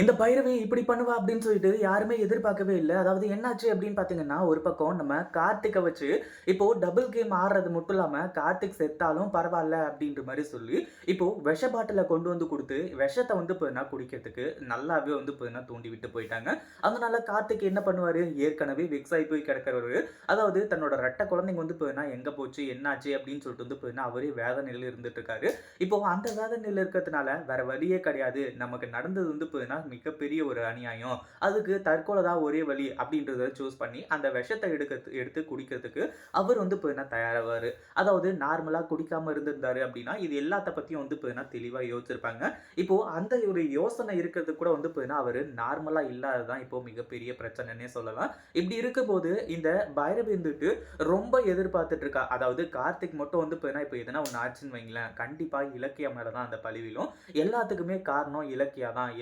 இந்த பைரவி இப்படி பண்ணுவா அப்படின்னு சொல்லிட்டு யாருமே எதிர்பார்க்கவே இல்லை. அதாவது என்னாச்சு அப்படின்னு பார்த்தீங்கன்னா ஒரு பக்கம் நம்ம கார்த்திகை வச்சு இப்போ டபுள் கேம் ஆடுறது மட்டும் இல்லாமல் கார்த்திக் செத்தாலும் பரவாயில்ல அப்படின்ற மாதிரி சொல்லி இப்போ விஷ பாட்டில கொண்டு வந்து கொடுத்து விஷத்தை வந்து போயினா குடிக்கிறதுக்கு நல்லாவே வந்து போயினா தூண்டி விட்டு போயிட்டாங்க. அதனால கார்த்திக் என்ன பண்ணுவார்? ஏற்கனவே விக்ஸ் ஆகி போய் கிடக்கிறவர். அதாவது தன்னோட ரெட்டை குழந்தைங்க வந்து போயினா எங்கே போச்சு என்னாச்சு அப்படின்னு சொல்லிட்டு வந்து போயினா அவரே வேதனையில் இருந்துட்டு இருக்காரு. இப்போ அந்த வேதனையில் இருக்கிறதுனால வேற வழியே கிடையாது. நமக்கு நடந்தது வந்து போயினா மிகப்பெரிய ஒரு அநியாயம். அதுக்கு தற்கொலை தான் ஒரே வழி அப்படின்றத சூஸ் பண்ணி அந்த விஷத்தை எடுக்கிறது எடுத்து குடிக்கிறதுக்கு அவர் வந்து போயினா தயாராவார்? அதாவது நார்மலாக குடிக்காம இருந்திருந்தாரு அப்படின்னா இது எல்லாத்த பற்றியும் வந்து போயினா தெளிவாக யோசிச்சிருப்பாங்க. இப்போ அந்த ஒரு யோசனை இருக்கிறது கூட வந்து போயினா அவர் நார்மலாக இல்லாததான் இப்போ மிகப்பெரிய பிரச்சனைன்னே சொல்லலாம். இப்படி இருக்கும்போது இந்த பைரவி இருந்துட்டு ரொம்ப எதிர்பார்த்துட்டு இருக்கா. அதாவது கார்த்திக் மட்டும் வந்து போயினா இப்போ எதனா ஒன்று ஆச்சுன்னு வைங்களேன். கண்டிப்பாக இலக்கியா மேலே தான் அந்த பழிவிலும் எல்லாத்துக்குமே காரணம் இலக்கியா தான்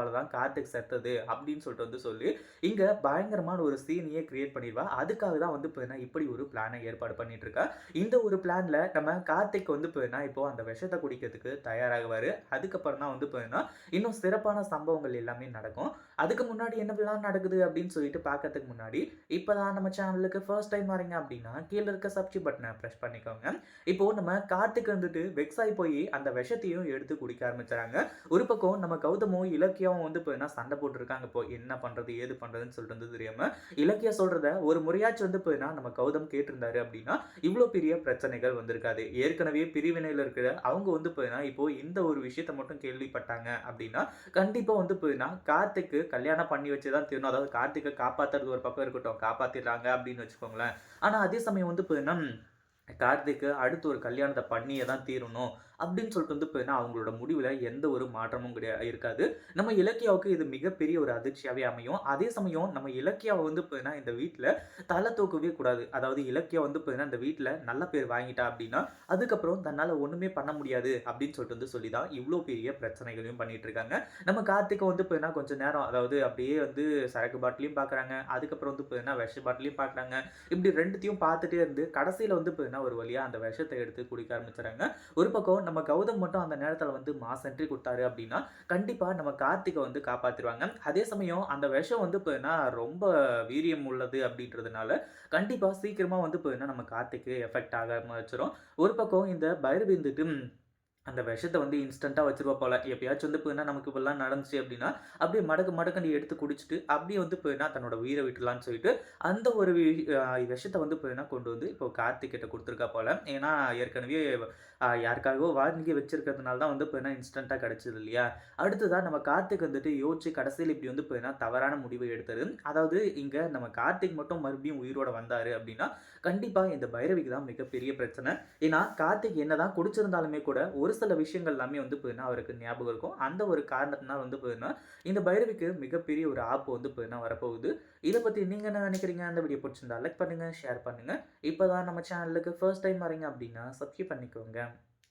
இலக்கியாவால் தான் கார்த்திக் செத்தது அப்படின்னு சொல்லிட்டு வந்து சொல்லி இங்கே பயங்கரமான ஒரு சீனையே கிரியேட் பண்ணிடுவா. அதுக்காக தான் வந்து போயினா இப்படி ஒரு பிளானை ஏற்பாடு பண்ணிட்டு இருக்கா இந்த ஒரு பிளான்ல நம்ம கார்த்திக் வந்து போயினா இப்போ அந்த விஷத்தை குடிக்கிறதுக்கு தயாராகுவார். அதுக்கப்புறம் தான் வந்து போயினா இன்னும் சிறப்பான சம்பவங்கள் எல்லாமே நடக்கும். அதுக்கு முன்னாடி என்ன பிளான் நடக்குது அப்படின்னு சொல்லிட்டு பார்க்கறதுக்கு முன்னாடி இப்போதான் நம்ம சேனலுக்கு ஃபர்ஸ்ட் டைம் வரீங்க அப்படின்னா கீழே இருக்க சப்ஸ்கிரைப் பட்டனை ப்ரெஸ் பண்ணிக்கோங்க. இப்போ நம்ம கார்த்திக் வந்துட்டு வெக்ஸ் ஆகி போய் அந்த விஷத்தையும் எடுத்து குடிக்க ஆரம்பிச்சாங்க ஒரு பக்கம் நம்ம கௌதமும் இலக்கியாவும் வந்து இப்போ என்ன சண்டை போட்டுருக்காங்க? இப்போ என்ன பண்ணுறது ஏது பண்ணுறதுன்னு சொல்லிட்டு வந்து தெரியாமல் இலக்கியா சொல்கிறத ஒரு முறையாச்சும் வந்து இப்போ என்ன நம்ம கௌதம் கேட்டிருந்தாரு அப்படின்னா இவ்வளோ பெரிய பிரச்சனைகள் வந்திருக்காது. ஏற்கனவே பிரிவினையில் இருக்கிற அவங்க வந்து இப்போ என்ன இப்போ இந்த ஒரு விஷயத்தை மட்டும் கேள்விப்பட்டாங்க அப்படின்னா கண்டிப்பாக வந்து இப்போ என்ன கார்த்திக்கு கல்யாணம் பண்ணி வச்சு தான் தீரணும். அதாவது கார்த்திகை காப்பாற்றுறது ஒரு பக்கம் இருக்கட்டும். காப்பாற்றிடுறாங்க அப்படின்னு வச்சுக்கோங்களேன். ஆனால் அதே சமயம் வந்து இப்போ என்ன கார்த்திக்கு அடுத்து ஒரு கல்யாணத்தை பண்ணியே தான் தீரணும். அப்படின்னு சொல்லிட்டு வந்து இப்போ அவங்களோட முடிவில் எந்த ஒரு மாற்றமும் கிடையாது இருக்காது. நம்ம இலக்கியாவுக்கு இது மிகப்பெரிய ஒரு அதிர்ச்சியாகவே அமையும். அதே சமயம் நம்ம இலக்கியாவை வந்து இப்போ இந்த வீட்டில் தலை தூக்கவே கூடாது. அதாவது இலக்கியா வந்து இப்போ இந்த வீட்டில் நல்ல பேர் வாங்கிட்டா அப்படின்னா அதுக்கப்புறம் தன்னால் ஒன்றுமே பண்ண முடியாது அப்படின்னு சொல்லிட்டு வந்து சொல்லி தான் இவ்வளோ பெரிய பிரச்சனைகளையும் பண்ணிட்டு இருக்காங்க. நம்ம கார்த்திகை வந்து இப்போ கொஞ்சம் நேரம் அதாவது அப்படியே வந்து சரக்கு பாட்டிலையும் பார்க்குறாங்க அதுக்கப்புறம் வந்து பார்த்தீங்கன்னா விஷ பாட்டிலையும் பார்க்குறாங்க இப்படி ரெண்டுத்தையும் பார்த்துட்டே இருந்து கடைசியில் வந்து இப்போ ஒரு வழியாக அந்த விஷத்தை எடுத்து குடிக்க ஆரம்பிச்சுறாங்க ஒரு பக்கம் நம்ம கௌதம் மட்டும் அந்த நேரத்தில் வந்து மாஸ் என்ட்ரி கொடுத்தாரு அப்படின்னா கண்டிப்பாக நம்ம கார்த்திகை வந்து காப்பாற்றிடுவாங்க அதே சமயம் அந்த விஷம் வந்து இப்போ என்ன ரொம்ப வீரியம் உள்ளது அப்படின்றதுனால கண்டிப்பாக சீக்கிரமாக வந்து இப்போ என்ன நம்ம கார்த்திக்கு எஃபெக்ட் ஆக வச்சிரும். ஒரு பக்கம் இந்த பயிர் இருந்துட்டு அந்த விஷத்தை வந்து இன்ஸ்டண்ட்டாக வச்சிருவா போல. எப்பயாச்சும் வந்து இப்போ என்ன நமக்கு இப்பெல்லாம் நடந்துச்சு அப்படின்னா அப்படியே மடக்கு மடக்கண்டி எடுத்து குடிச்சிட்டு அப்படியே வந்து இப்போ என்ன தன்னோட உயிரை விட்டுலான்னு சொல்லிட்டு அந்த ஒரு விஷத்தை வந்து இப்போ என்ன கொண்டு வந்து இப்போ கார்த்திக்கிட்ட கொடுத்துருக்கா போல. ஏன்னா ஏற்கனவே யாருக்காகவோ வாங்கி வச்சிருக்கிறதுனால தான் வந்து இப்போ என்ன இன்ஸ்டண்ட்டாக கிடச்சிது இல்லையா? அடுத்ததான் நம்ம கார்த்திக் வந்துட்டு யோசிச்சு கடைசியில் இப்படி வந்து இப்போ என்ன தவறான முடிவை எடுத்தது அதாவது இங்கே நம்ம கார்த்திக் மட்டும் மறுபடியும் உயிரோட வந்தார் அப்படின்னா கண்டிப்பாக இந்த பைரவிக்கு தான் மிகப்பெரிய பிரச்சனை. ஏன்னா கார்த்திக் என்னதான் குடிச்சிருந்தாலுமே கூட ஒரு சில விஷயங்கள் எல்லாமே வந்து போயின்னா அவருக்கு ஞாபகம் இருக்கும். அந்த ஒரு காரணத்தினால் வந்து போயின்னா இந்த பைரவிக்கு மிகப்பெரிய ஒரு ஆப் வந்து போயின்னா வரப்போகுது. இதை பற்றி நீங்கள் என்ன நினைக்கிறீங்க? அந்த வீடியோ பிடிச்சிருந்தா லைக் பண்ணுங்கள் ஷேர் பண்ணுங்கள் இப்போ தான் நம்ம சேனலுக்கு ஃபர்ஸ்ட் டைம் வரீங்க அப்படின்னா சப்ஸ்கிரைப் பண்ணிக்கோங்க.